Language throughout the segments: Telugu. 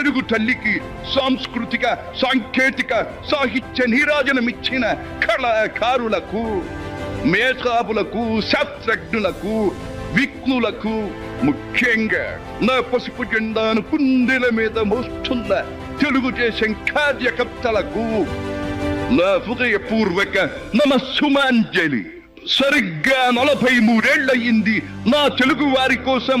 తెలుగు తల్లికి సాంస్కృతిక సాంకేతిక సాహిత్య నీరాజనమిచ్చిన కళాకారులకు మేధావులకు శాస్త్రజ్ఞులకు విఘ్నులకు ముఖ్యంగా నా పసుపు జెండాను కుందెల మీద మోస్తున్న తెలుగుదేశం కార్యకర్తలకు నా హృదయపూర్వక నమస్సుమాంజలి. సరిగ్గా నలభై మూడేళ్ళయ్యింది నా తెలుగు వారి కోసం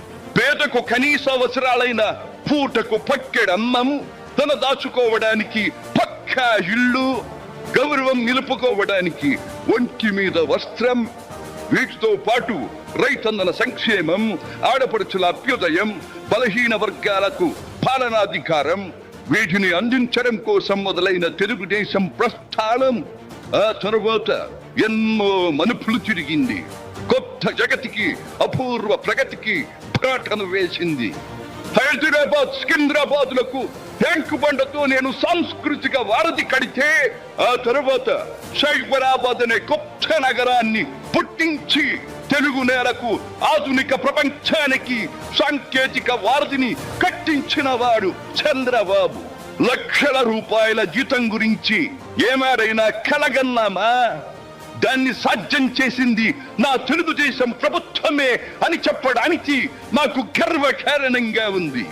పేదకు కనీస అవసరాలైన పూటకు పక్కెడన్నం తన దాచుకోవడానికి పక్కా ఇల్లు గౌరవం నిలుపుకోవడానికి ఒంటి మీద వస్త్రం వీటితో పాటు రైతన్నల సంక్షేమం ఆడపడుచుల అభ్యుదయం బలహీన వర్గాలకు పాలనాధికారం వీటిని అందించడం కోసం మొదలైన తెలుగుదేశం ప్రస్థానం ఆ తరువాత ఎన్నో మనుపులు తిరిగింది. కొత్త జగతికి అపూర్వ ప్రగతికి ఉద్ఘాటన వేసింది. హైదరాబాద్ సికింద్రాబాద్లకు ట్యాంక్ బండతో నేను సాంస్కృతిక వారధి కడితే ఆ తర్వాత సైబరాబాద్ అనే కొత్త నగరాన్ని పుట్టించి తెలుగు నేలకు ఆధునిక ప్రపంచానికి సాంకేతిక వారధిని కట్టించిన వాడు చంద్రబాబు. లక్షల రూపాయల జీతం గురించి ఏమారైనా కలగన్నామా? దాన్ని సాధ్యం చేసింది నా తెలుగుదేశం ప్రభుత్వమే అని చెప్పడానికి నాకు గర్వకారణంగా ఉంది.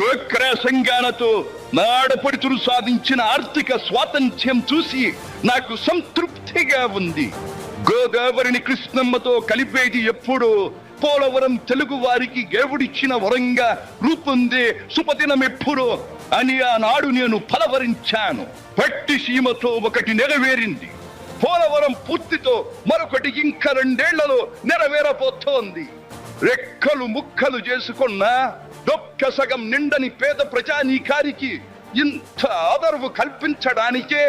డోక్రా సంఘాలతో నా ఆడపడుచులు సాధించిన ఆర్థిక స్వాతంత్ర్యం చూసి నాకు సంతృప్తిగా ఉంది. గోదావరిని కృష్ణమ్మతో కలిపేది ఎప్పుడో పోలవరం తెలుగు వారికి దేవుడిచ్చిన వరంగా రూపొందే సుపదినం ఎప్పుడో అని ఆనాడు నేను ఫలవరించాను పట్టి సీమతో ఒకటి నెరవేరింది. పోలవరం పూర్తితో మరొకటి ఇంకా రెండేళ్ళలో నెరవేరబోతోంది. రెక్కలు ముక్కలు చేసుకున్న దొక్క సగం నిండని పేద ప్రజానీకారికి ఇంత ఆదరవు కల్పించడానికే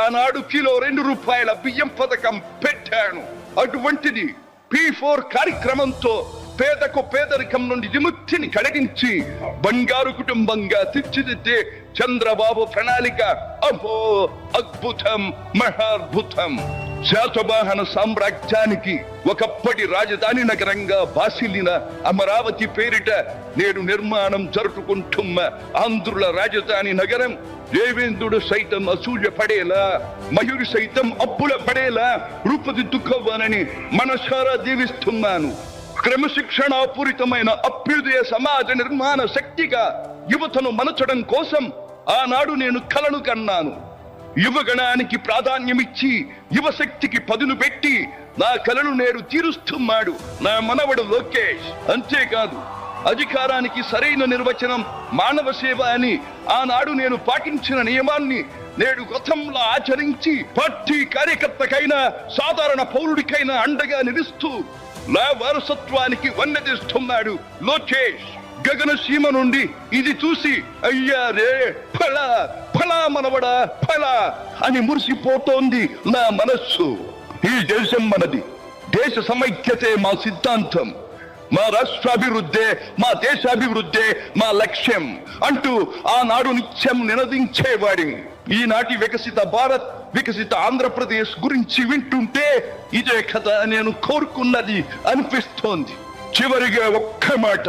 ఆనాడు కిలో రెండు రూపాయల బియ్యం పథకం పెట్టాను. అటువంటిది పి ఫోర్ కార్యక్రమంతో పేదకు పేదరికం నుండి విముక్తిని కలిగించి బంగారు కుటుంబంగా తీర్చిదిద్దే చంద్రబాబు ప్రణాళిక. అహో అద్భుతం మహాద్భుతం. శాతవాహన సామ్రాజ్యానికి ఒకప్పటి రాజధాని నగరంగా బాసిల్లిన అమరావతి పేరిట నేడు నిర్మాణం జరుపుకుంటున్న ఆంధ్రుల రాజధాని నగరం దేవేంద్రుడు సైతం అసూయ పడేలా మయూరి సైతం అప్పుల పడేలా రూపుదిద్దుకోవాలని మనసారా దీవిస్తున్నాను. క్రమశిక్షణాపూరితమైన అభ్యుదయ సమాజ నిర్మాణ శక్తిగా యువతను మనచడం కోసం ఆనాడు నేను కలను కన్నాను. యువగణానికి ప్రాధాన్యమిచ్చి యువశక్తికి పదును పెట్టి నా కలను నేడు తీరుస్తున్నాడు నా మనవడు లోకేష్. అంతేకాదు అధికారానికి సరైన నిర్వచనం మానవ సేవ అని ఆనాడు నేను పాటించిన నియమాన్ని నేడు గతంలో ఆచరించి పార్టీ కార్యకర్తకైనా సాధారణ పౌరుడికైనా అండగా నిలుస్తూ నా వారసత్వానికి వన్నదిస్తున్నాడు లోకేష్. గగన సీమ నుండి ఇది చూసి అయ్యా రే ఫలా ఫలా మనవడా ఫలా అని మురిసిపోతోంది నా మనస్సు. ఈ దేశం మనది. దేశ సమైక్యతే మా సిద్ధాంతం. మా రాష్ట్రాభివృద్ధే మా దేశాభివృద్ధే మా లక్ష్యం అంటూ ఆనాడు నిత్యం నినదించేవాడి. ఈనాటి వికసిత భారత్ వికసిత ఆంధ్రప్రదేశ్ గురించి వింటుంటే ఇదే కథ నేను కోరుకున్నది అనిపిస్తోంది. చివరిగా ఒక్క మాట.